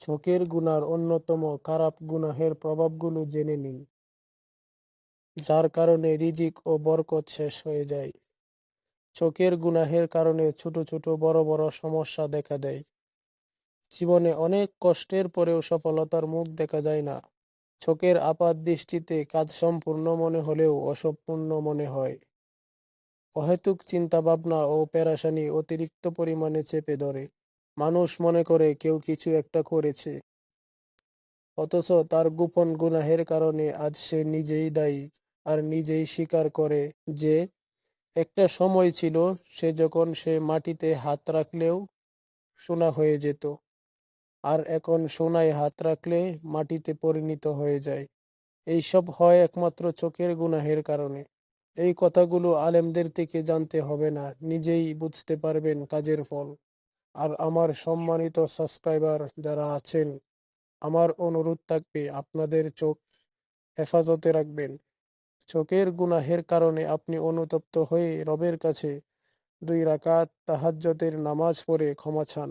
চোখের গুনার অন্যতম খারাপ গুনাহের প্রভাবগুলো জেনে নিন, যার কারণে রিজিক ও বরকত শেষ হয়ে যায়। চোখের গুনাহের কারণে ছোট ছোট, বড় বড় সমস্যা দেখা দেয়। জীবনে অনেক কষ্টের পরেও সফলতার মুখ দেখা যায় না। চোখের আপাত দৃষ্টিতে কাজ সম্পূর্ণ মনে হলেও অসম্পূর্ণ মনে হয়। অহেতুক চিন্তা ভাবনা ও পেরাশানি অতিরিক্ত পরিমাণে চেপে ধরে। মানুষ মনে করে কেউ কিছু একটা করেছে। অথচ তার গোপন গুনাহের কারণে আজ সে নিজেই দায়ী আর নিজেই স্বীকার করে যে একটা সময় ছিল সে যখন সে মাটিতে হাত রাখলেও সোনা হয়ে যেত আর এখন সোনায় হাত রাখলে মাটিতে পরিণত হয়ে যায়। এইসব হয় একমাত্র চোখের গুনাহের কারণে। এই কথাগুলো আলেমদের থেকে জানতে হবে না, নিজেই বুঝতে পারবেন কাজের ফল। আর আমার সম্মানিত সাবস্ক্রাইবার যারা আছেন, আমার অনুরোধ থাকবে আপনাদের চোখ হেফাজতে রাখবেন। চোখের গুনাহের কারণে আপনি অনুতপ্ত হয়ে রবের কাছে দুই রাকাত তাহাজ্জতের নামাজ পড়ে ক্ষমা চান।